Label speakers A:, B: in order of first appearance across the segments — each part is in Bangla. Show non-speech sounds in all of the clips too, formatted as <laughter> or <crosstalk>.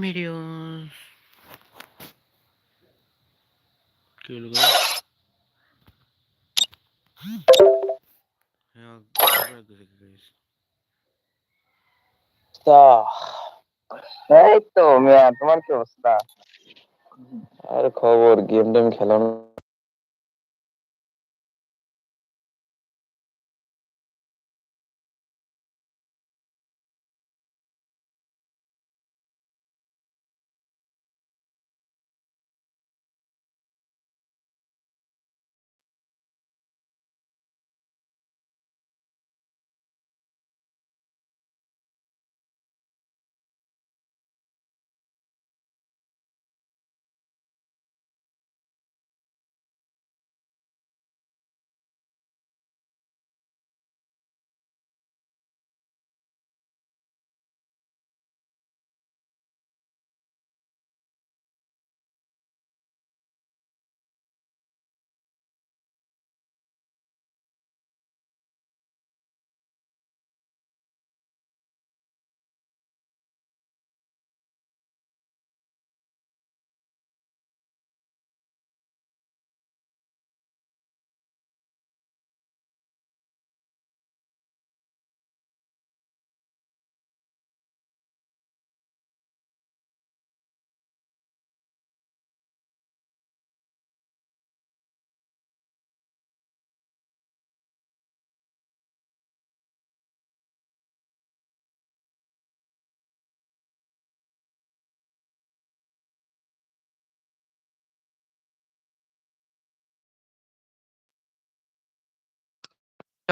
A: videos. হ্যাঁ,
B: এই তো মিয়া তোমার কি অবস্থা আর খবর গেম টেম খেলো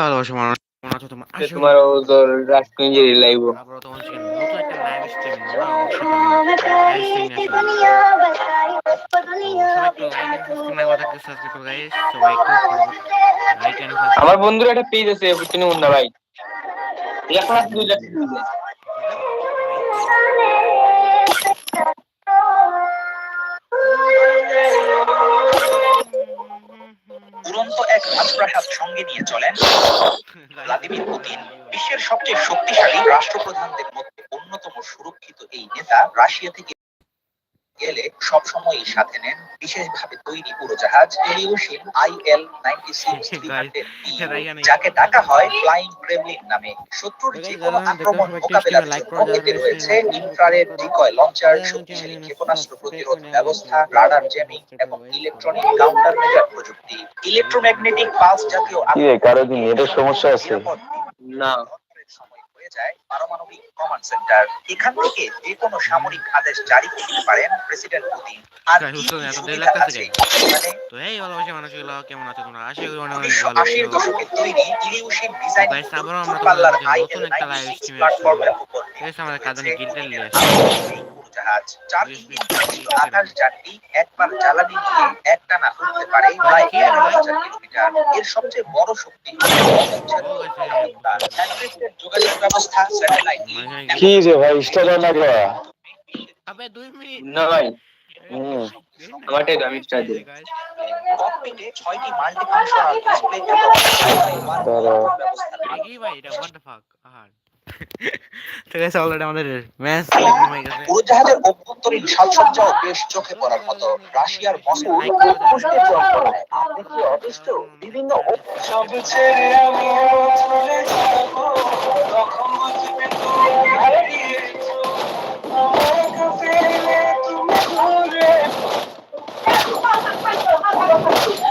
A: ভালোবাসা মানুষ আছো তোমার
B: তোমার ও তোর রাজকুঞ্জের লাইভ
A: তোমার নতুন একটা লাইভ স্ট্রিম
B: আমার বন্ধুর একটা পেজ আছে মুন্না ভাই এখন দুই লাখ
C: সঙ্গে নিয়ে চলেন। ভ্লাদিমির পুতিন বিশ্বের সবচেয়ে শক্তিশালী রাষ্ট্রপ্রধানদের মধ্যে অন্যতম সুরক্ষিত এই নেতা রাশিয়া থেকে গেলে সবসময়ই সাথে নেন। বিশেষভাবে তৈরি উড়োজাহাজ ইলিউশিন আইএল নাইনটি সিক্স <laughs> যাকে ডাকা হয় ফ্লাইং ক্রেমলিন নামে। শত্রুর যে কোনো আক্রমণ মোকাবেলার জন্য এতে রয়েছে। ইনফ্রারেড ডিকয় লঞ্চার শক্তিশালী ক্ষেপণাস্ত্র প্রতিরোধ ব্যবস্থা রাডার জ্যামিং এবং ইলেকট্রনিক কাউন্টার মেজার প্রযুক্তি। ইলেকট্রোম্যাগনেটিক পালস জাতীয়
B: কারও কি নেটের সমস্যা আছে? না।
C: হয়ে যায় পারমাণবিক কমান্ড সেন্টার। এখান থেকে যে কোনো সামরিক আদেশ জারি করতে পারেন প্রেসিডেন্ট পুতিন। আর আছে? মানে
A: তো এই ভালোবাসা মানুষগুলো কেমন আছো তোমরা? আশা করি অনেক অনেক ভালো
C: আশির
A: আছো
C: দশকে তৈরি ইলিউশন ডিজাইন
A: Guys, আবারও আমরা তোমাদের নতুন একটা live
C: 96
A: stream এ
C: প্ল্যাটফর্মের উপর
A: বেশ আমাদের কাঁদানে গিলটেল নিয়ে
C: উড়োজাহাজ চার ইঞ্জিন আকাশ যানটি একবার জ্বালানি নিয়ে একটানা উঠতে পারে। প্রায়
A: কি
C: হাজার কিলোমিটার। এর সবচেয়ে বড় শক্তি যোগাযোগ ব্যবস্থা স্যাটেলাইট
B: কি যে ভাই স্টার না গো
A: আবে দুই মিনিট।
B: না ভাই আমারটাই আমি start দিই।
C: ককপিটে ছয়টি মাল্টিফাংশনাল ডিসপ্লে এবং ব্যবস্থা।
A: ভাই এটা হোয়াট দ্য ফাক <laughs> ঠিক আছে অলরেডি আমাদের ম্যাচ হয়ে গেছে।
C: উড়োজাহাজের অভ্যন্তরীণ সাজসজ্জাও বেশ চোখে পড়ার মতো রাশিয়ার মস্কো পুষ্পের অদৃষ্ট? বিভিন্ন
D: সব ছেড়ে আমিও চলে যাব তখন বুঝবে তুমি হারিয়েছো আমাকে ফিরলে তুমি ঘুরে <laughs>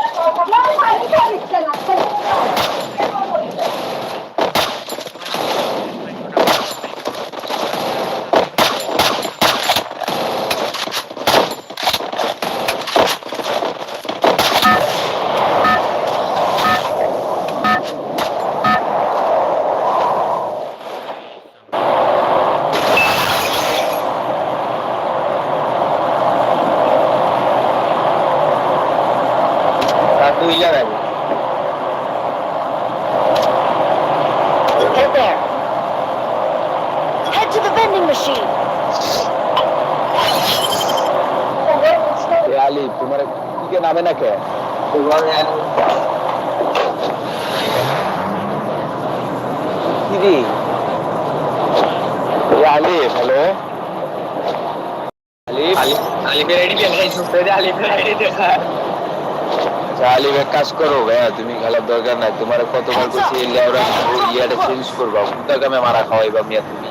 E: machine.
B: এ আলি তোমার কি কে নামে না কে কি রে এ আলি হ্যালো আলিফ
E: আলিফের আইডি বেন খাইছো তো আলিফের আইডি দেখা
B: আচ্ছা, আলিফ এক কাজ করো ভাইয়া তুমি খেলার দরকার নাই তোমার কতবার বলছি এই লেওরা ইয়াটা চেঞ্জ করবা কোনটা কামে মারা খাওয়াইবা মিয়া তুমি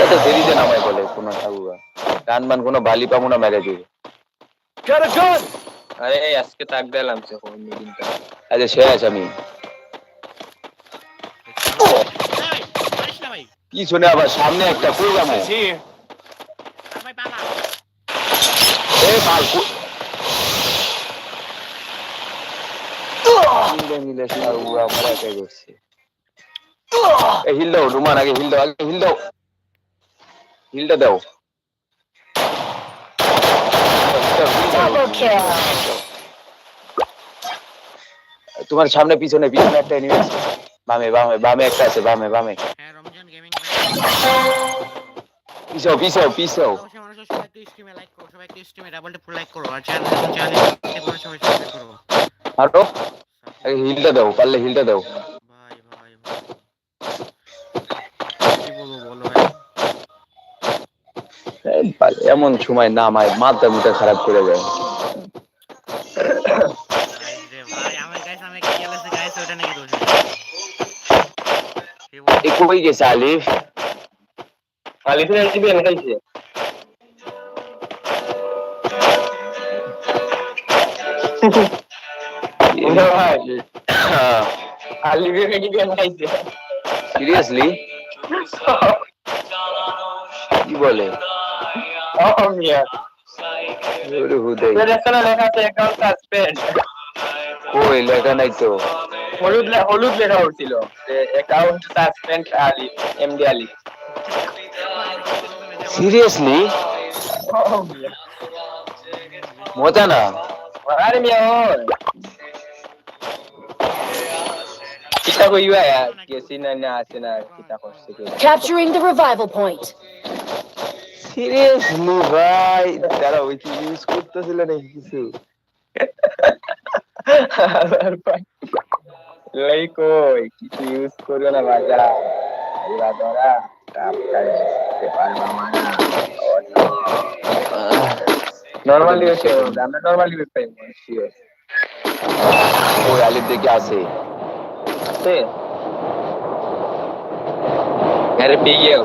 B: এত দেরিতে নামাই বলে কোন ঠাকুরা। গান মান কোনো বালি পাবো না মেরে দিবে
E: আরে আজকে তাক দিলাম সে কোন
B: আচ্ছা শেষ আমি। আবার সামনে একটা মাল মারা করছে। হিল দাও রুমান আগে হিল দাও আগে হিল দাও। হিলটা দাও। তোমার সামনে পিছনে পিছনে একটা এনিমি আছে। বামে বামে বামে একটা আছে বামে বামে।
A: হ্যাঁ রমজান গেমিং
B: পিছাও পিছাও পিছাও। আরও হিলটা দাও পারলে হিলটা দাও। এমন সময় নামায় মাথা মুটা খারাপ করে যায় কই গেছে আলিফ?
E: আলিফের
B: সিরিয়াসলি <laughs> কি বলে?
E: ও মিয়া
B: ওরে হুদাই
E: তোর এখানে লেখা আছে অ্যাকাউন্ট সাসপেন্ড
B: কই লেখা নাই তো
E: হলুদ লে- হলুদ লেখা উঠছিল যে account suspend Ali MD Ali
B: seriously মজা না
E: আরে মিয়া ওই কিতা কইবা यार কেসি না না আছে না কিতা করছে কে
F: Capturing the revival point.
B: Seriously ভাই তারা ওই কি ইউজ করতেছিল নাকি কিছু
E: আর ভাই কিছু ইউজ করো না বাজা আল্লাহ ধরা কাপ কাটতে পারবা মানা নরমাল ইউজ আমরা নরমাল পাই
B: ওই আলিফ দেখে আছে
E: আছে আরে পেয়ে গেল